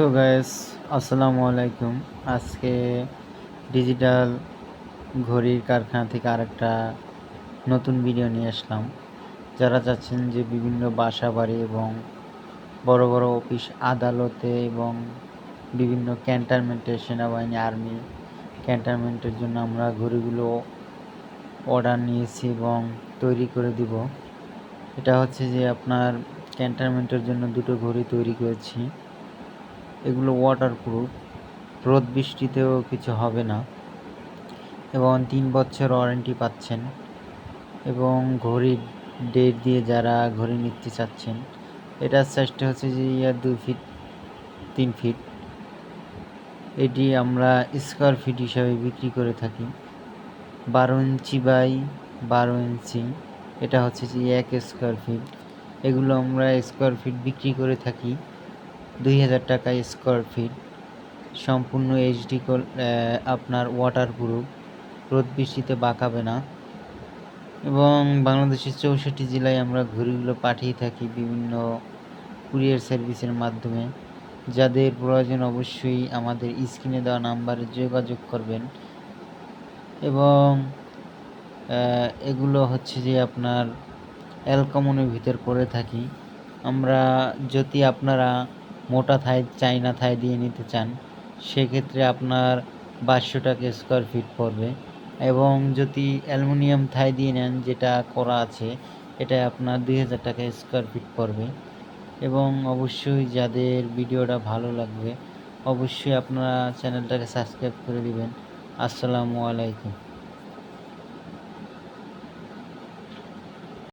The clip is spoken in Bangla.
সো গাইস, আসসালামু আলাইকুম। আজকে ডিজিটাল ঘড়ির কারখানা থেকে আরেকটা নতুন ভিডিও নিয়ে আসলাম। যারা চাচ্ছেন যে বিভিন্ন বাসা বাড়ি এবং বড় বড় অফিস আদালতে এবং বিভিন্ন ক্যান্টনমেন্টে সেনাবাহিনী, আর্মি ক্যান্টনমেন্টের জন্য আমরা ঘড়িগুলো অর্ডার নিয়েছি এবং তৈরি করে দিব। এটা হচ্ছে যে আপনার ক্যান্টনমেন্টের জন্য দুটো ঘড়ি তৈরি করেছি। এগুলো ওয়াটারপ্রুফ রোদ বৃষ্টিতেও কিছু হবে না। এবং তিন বছর ওয়ারেন্টি পাচ্ছেন। এবং ঘড়ির ডেট দিয়ে যারা ঘড়ি নিতে চাচ্ছেন এটার সাইজটা হচ্ছে যে ইয়ার দুই ফিট তিন ফিট এটি আমরা স্কোয়ার ফিট হিসাবে বিক্রি করে থাকি। বারো ইঞ্চি বাই বারো ইঞ্চি, এটা হচ্ছে যে এক স্কোয়ার ফিট এগুলো আমরা স্কোয়ার ফিট বিক্রি করে থাকি। দুই হাজার টাকা স্কোয়ার ফিট সম্পূর্ণ এইচডি আপনার ওয়াটার প্রুফ রোদ বৃষ্টিতে বাঁকাবে না। এবং বাংলাদেশের চৌষট্টি জেলায় আমরা ঘড়িগুলো পাঠিয়ে থাকি বিভিন্ন কুরিয়ার সার্ভিসের মাধ্যমে। যাদের প্রয়োজন অবশ্যই আমাদের স্ক্রিনে দেওয়া নাম্বারে যোগাযোগ করবেন। এবং এগুলো হচ্ছে যে আপনার অ্যালকমনের ভিতর করে থাকি। আমরা যদি আপনারা মোটা থাই চাইনা থাই দিয়ে নিতে চান, সেক্ষেত্রে আপনার বাইশশো টাকা স্কোয়ার ফিট পড়বে। এবং যদি অ্যালুমিনিয়াম থাই দিয়ে নেন, যেটা করা আছে, এটা আপনার দুই হাজার টাকা স্কোয়ার ফিট পড়বে। এবং অবশ্যই যাদের ভিডিওটা ভালো লাগবে, অবশ্যই আপনারা চ্যানেলটাকে সাবস্ক্রাইব করে দিবেন। আসসালামু আলাইকুম।